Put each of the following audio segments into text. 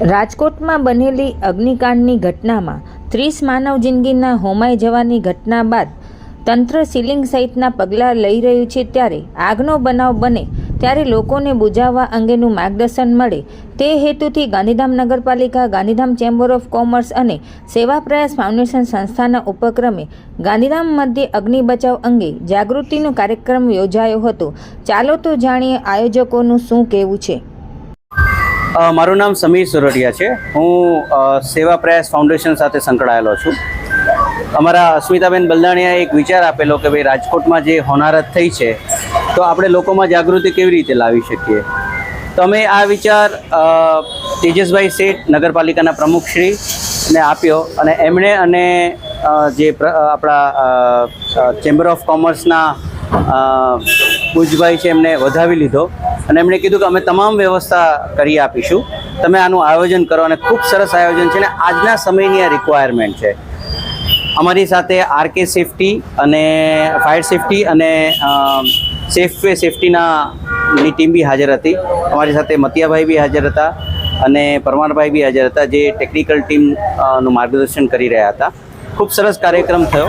રાજકોટમાં બનેલી અગ્નિકાંડની ઘટનામાં ત્રીસ માનવ જિંદગીના હોમાઈ જવાની ઘટના બાદ તંત્ર સીલિંગ સહિતના પગલાં લઈ રહ્યું છે ત્યારે આગનો બનાવ બને ત્યારે લોકોને બુજાવવા અંગેનું માર્ગદર્શન મળે તે હેતુથી ગાંધીધામ નગરપાલિકા, ગાંધીધામ ચેમ્બર ઓફ કોમર્સ અને સેવા પ્રયાસ ફાઉન્ડેશન સંસ્થાના ઉપક્રમે ગાંધીધામ મધ્યે અગ્નિ બચાવ અંગે જાગૃતિનો કાર્યક્રમ યોજાયો હતો. ચાલો તો જાણીએ આયોજકોનું શું કહેવું છે. મારું નામ સમીર સુરડિયા છે. હું સેવા પ્રયાસ ફાઉન્ડેશન સાથે સંકળાયેલો છું. અમારા અસ્મિતાબેન બલદાણીયાએ એક વિચાર આપેલો કે ભાઈ રાજકોટમાં જે હોનારત થઈ છે, તો આપણે લોકોમાં જાગૃતિ કેવી રીતે લાવી શકીએ? તો અમે આ વિચાર તેજસભાઈ શેઠ નગરપાલિકાના પ્રમુખશ્રીને આપ્યો અને એમણે અને જે આપણા ચેમ્બર ઓફ કોમર્સના અ, પૂજભાઈ છે એમને વધાવી લીધો. અને એમણે કીધું કે અમે તમામ વ્યવસ્થા કરી આપીશું. તમે આનું આયોજન કરો અને ખૂબ સરસ આયોજન છે અને આજના સમયની આ રિક્વાયરમેન્ટ છે. અમારી સાથે આરકે સેફટી અને ફાયર સેફટી અને સેફ વે સેફટીના ટીમ બી હાજર હતી. અમારી સાથે મતિયાભાઈ બી હાજર હતા અને પરમારભાઈ બી હાજર હતા જે ટેકનિકલ ટીમનું માર્ગદર્શન કરી રહ્યા હતા. ખૂબ સરસ કાર્યક્રમ થયો.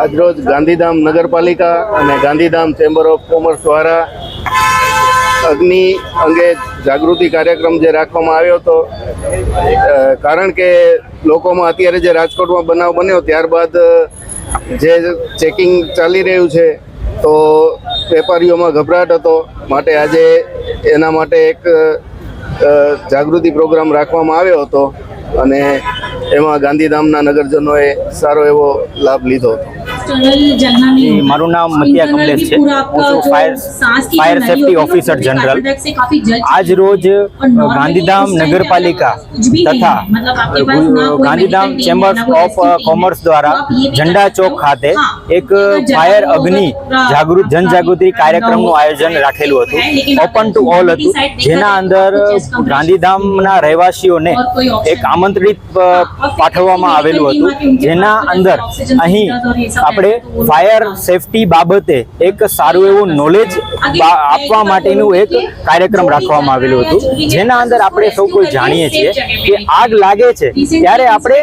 આજરોજ ગાંધીધામ નગરપાલિકા અને ગાંધીધામ ચેમ્બર ઓફ કોમર્સ દ્વારા અગ્નિ અંગે જાગૃતિ કાર્યક્રમ જે રાખવામાં આવ્યો હતો કારણ કે લોકોમાં અત્યારે જે રાજકોટમાં બનાવ બન્યો ત્યારબાદ જે ચેકિંગ ચાલી રહ્યું છે, તો વેપારીઓમાં ગભરાટ હતો. માટે આજે એના માટે એક જાગૃતિ પ્રોગ્રામ રાખવામાં આવ્યો હતો અને એમાં ગાંધીધામના નગરજનોએ સારો એવો લાભ લીધો હતો. મારું નામ મતિયા કમલેશ છે. છું fire fire safety officer general આજ રોજ ગાંધીધામ નગરપાલિકા તથા ગાંધીધામ ચેમ્બર્સ ઓફ કોમર્સ દ્વારા ઝંડા ચોક ખાતે એક ફાયર અગ્નિ જાગૃત જનજાગૃતિ કાર્યક્રમનું આયોજન રાખેલું હતું. ઓપન ટુ ઓલ હતું. જેના અંદર ગાંધીધામના રહેવાસીઓને એક આમંત્રિત પાઠવવામાં આવેલું હતું. જેના અંદર અહીં આપણે ફાયર સેફટી બાબતે એક સારું એવું નોલેજ આપવા માટેનું એક કાર્યક્રમ રાખવામાં આવેલું હતું. જેના અંદર આપણે સૌ કોઈ જાણીએ છીએ કે આગ લાગે છે ત્યારે આપણે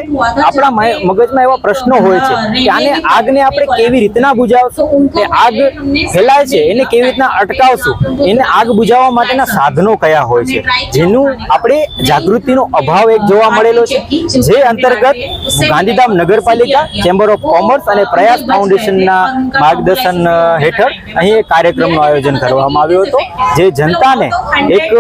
આપણા મગજમાં એવા પ્રશ્નો હોય છે કે આને આગને આપણે કેવી રીતના બુજાવશું? કે આગ ફેલાય છે, એને કેવી રીતના અટકાવશું? એને આગ બુજાવવા માટેના સાધનો કયા હોય છે? જેનું આપણે જાગૃતિનો અભાવ એક જોવા મળેલો છે. જે અંતર્ગત ગાંધીધામ નગરપાલિકા ચેમ્બર ઓફ કોમર્સ અને પ્રયાસ ફાઉન્ડેશનના માર્ગદર્શન હેઠળ અહીં એક કાર્યક્રમનું આયોજન કરવામાં આવ્યું હતું જે જનતાને એક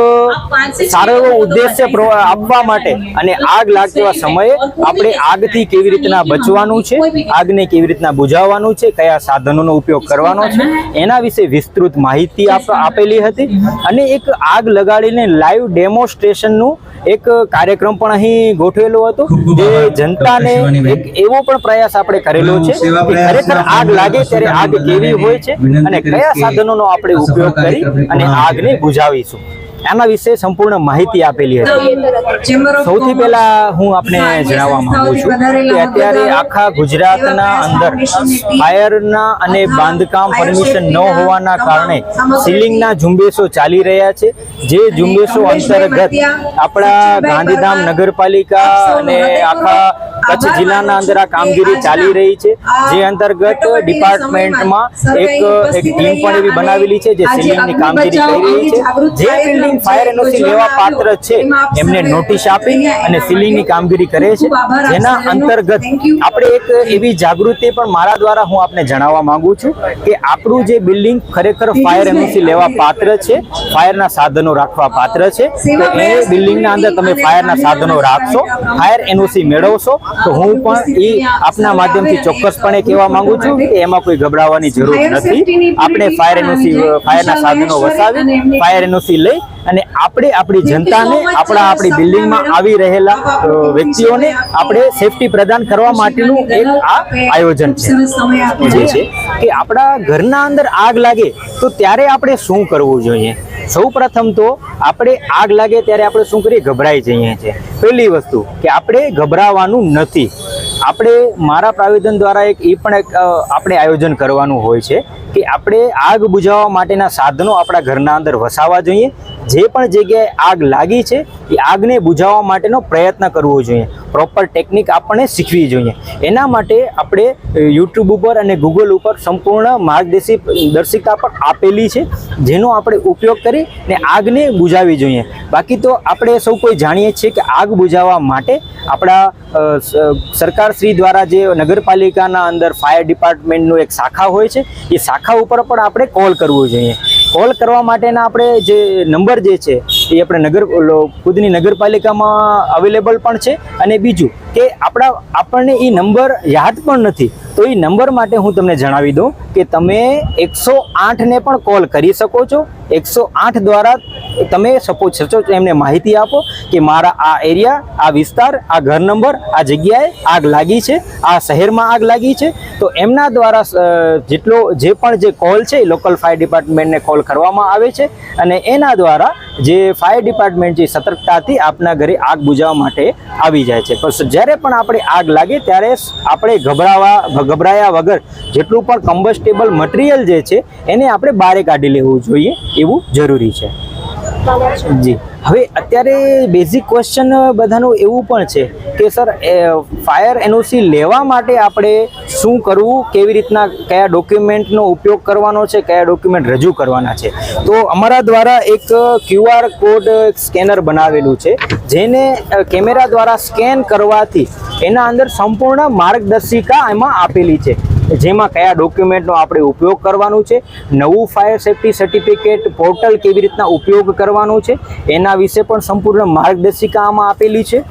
સારો એવો ઉદ્દેશ્ય આપવા માટે અને આગ લાગતા સમયે આપણે આગથી કેવી રીતના બચવાનું છે આગને કેવી રીતના બુઝાવવાનું છે કયા સાધનોનો ઉપયોગ કરવાનો છે એના વિશે વિસ્તૃત માહિતી આપ- આપેલી હતી. અને એક આગ લગાડીને લાઈવ ડેમોન્સ્ટ્રેશનનું એક કાર્યક્રમ પણ અહીં ગોઠવેલો હતો જે જનતાને એક એવો પણ પ્રયાસ આપણે કરેલો છે કે ખરેખર આગ લાગે ત્યારે આગ કેવી હોય છે અને કયા સાધનોનો આપણે ઉપયોગ કરી અને આગને બુઝાવીશું આના વિશે સંપૂર્ણ માહિતી આપેલી હતી. સૌથી પહેલા હું આપને જણાવવા માંગુ છું કે અત્યારે આખા ગુજરાતના અંદર ફાયરના અને બાંધકામ પરમિશન ન હોવાના કારણે સીલિંગના ઝુંબેશો ચાલી રહ્યા છે. જે ઝુંબેશો અંતર્ગત આપણા ગાંધીધામ નગરપાલિકા અને આખા કચ્છ જિલ્લાના અંદર આ કામગીરી ચાલી રહી છે. જે અંતર્ગત ડિપાર્ટમેન્ટમાં એક એક ટીમ પણ એવી બનાવેલી છે જે સીલિંગની કામગીરી કરી રહી છે. જે બિલ્ડિંગ ફાયર એનઓસી લેવા પાત્ર છે. એમને નોટિસ આપી અને સીલિંગની કામગીરી કરે છે. જેના અંતર્ગત આપણે એક એવી જાગૃતિ પણ મારા દ્વારા હું આપને જણાવવા માંગુ છું કે આપણું જે બિલ્ડિંગ ખરેખર ફાયર એનઓસી લેવા પાત્ર છે. ફાયરના સાધનો રાખવા પાત્ર છે. તો એ બિલ્ડિંગના અંદર તમે ફાયરના સાધનો રાખશો ફાયર એનઓસી મેળવશો તો હું પણ એ આપના માધ્યમથી ચોક્કસપણે કહેવા માંગુ છું કે એમાં કોઈ ગભરાવાની જરૂર નથી. આપણે ફાયર એનઓસી ફાયરના સાધનો વસાવી ફાયર એનઓસી લઈ અને આપણે આપણી જનતાને આપણા આપણી બિલ્ડિંગમાં આવી રહેલા વ્યક્તિઓને આપણે સેફટી પ્રદાન કરવા માટેનું એક આ આયોજન છે. જે છે કે આપણા ઘરના અંદર આગ લાગે તો ત્યારે આપણે શું કરવું જોઈએ? સૌ પ્રથમ તો આપણે આગ લાગે ત્યારે આપણે શું કરીએ? ગભરાઈ જઈએ છીએ. પહેલી વસ્તુ કે આપણે ગભરાવાનું નથી. આપણે મારા પ્રાવેદન દ્વારા એક એ પણ એક આપણે આયોજન કરવાનું હોય છે. કે આપણે આગ બુઝાવવા માટેના સાધનો આપણા ઘરના અંદર વસાવવા જોઈએ. જે પણ જગ્યાએ આગ લાગી છે, એ આગને બુઝાવવા માટેનો પ્રયત્ન કરવો જોઈએ. પ્રોપર ટેકનિક આપણને શીખવી જોઈએ. એના માટે આપણે યુટ્યુબ ઉપર અને ગૂગલ ઉપર સંપૂર્ણ માર્ગદર્શી, દર્શિકા પણ આપેલી છે, જેનો આપણે ઉપયોગ કરી ને આગને બુઝાવી જોઈએ. બાકી તો આપણે સૌ કોઈ જાણીએ છીએ કે આગ બુઝાવવા માટે આપણા સરકારશ્રી સરકાર શ્રી દ્વારા જે નગરપાલિકાના અંદર ફાયર ડિપાર્ટમેન્ટનું એક શાખા હોય છે, એ શાખા ઉપર પણ આપણે કોલ કરવો જોઈએ. કોલ કરવા માટેના આપણે જે નંબર જે છે, એ આપણે નગર ખુદની નગરપાલિકામાં અવેલેબલ પણ છે અને બીજું કે આપણા, આપણને એ નંબર યાદ પણ નથી. તો એ નંબર માટે હું તમને જણાવી દઉં કે તમે એકસો આઠને પણ કોલ કરી શકો છો. એકસો આઠ દ્વારા તમે સપોઝ સચોટ એમને માહિતી આપો કે મારા આ એરિયા આ વિસ્તાર, આ ઘર નંબર, આ જગ્યાએ આગ લાગી છે, આ શહેરમાં આગ લાગી છે. તો એમના દ્વારા જેટલો, જે પણ જે કોલ છે લોકલ ફાયર ડિપાર્ટમેન્ટને કોલ કરવામાં આવે છે. અને એના દ્વારા જે ફાયર ડિપાર્ટમેન્ટ જે સતર્કતાથી આપના ઘરે આગ બુઝાવવા માટે આવી જાય છે. પણ જ્યારે પણ આપણે આગ લાગે, ત્યારે આપણે ગભરાવા, ગભરાયા વગર જેટલું પણ કમ્બસ્ટેબલ મટીરિયલ જે છે, એને આપણે બહારે કાઢી લેવું જોઈએ એવું જરૂરી છે. જી. હવે અત્યારે બેઝિક ક્વેશ્ચન બધાનું એવું પણ છે કે, સર ફાયર એનઓસી લેવા માટે આપણે શું કરવું? કેવી રીતના, કયા ડોક્યુમેન્ટનો ઉપયોગ કરવાનો છે? કયા ડોક્યુમેન્ટ રજૂ કરવાના છે? તો અમારા દ્વારા એક ક્યુઆર કોડ સ્કેનર બનાવેલું છે, જેને કેમેરા દ્વારા સ્કેન કરવાથી એના અંદર સંપૂર્ણ માર્ગદર્શિકા એમાં આપેલી છે. જેમાં કયા ડોક્યુમેન્ટનો આપણે ઉપયોગ કરવાનું છે, નવું ફાયર સેફ્ટી સર્ટિફિકેટ પોર્ટલ કેવી રીતના ઉપયોગ કરવાનું છે, એના વિશે પણ સંપૂર્ણ માર્ગદર્શિકા આમાં આપેલી છે.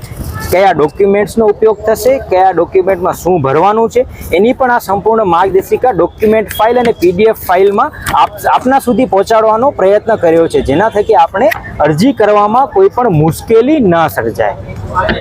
કયા ડોક્યુમેન્ટ્સનો ઉપયોગ થશે, કયા ડોક્યુમેન્ટમાં શું ભરવાનું છે, એની પણ આ સંપૂર્ણ માર્ગદર્શિકા ડોક્યુમેન્ટ ફાઇલ અને પીડીએફ ફાઇલમાં આપના સુધી પહોંચાડવાનો પ્રયત્ન કર્યો છે, જેના થકી આપણે અરજી કરવામાં કોઈ પણ મુશ્કેલી ન સર્જાય.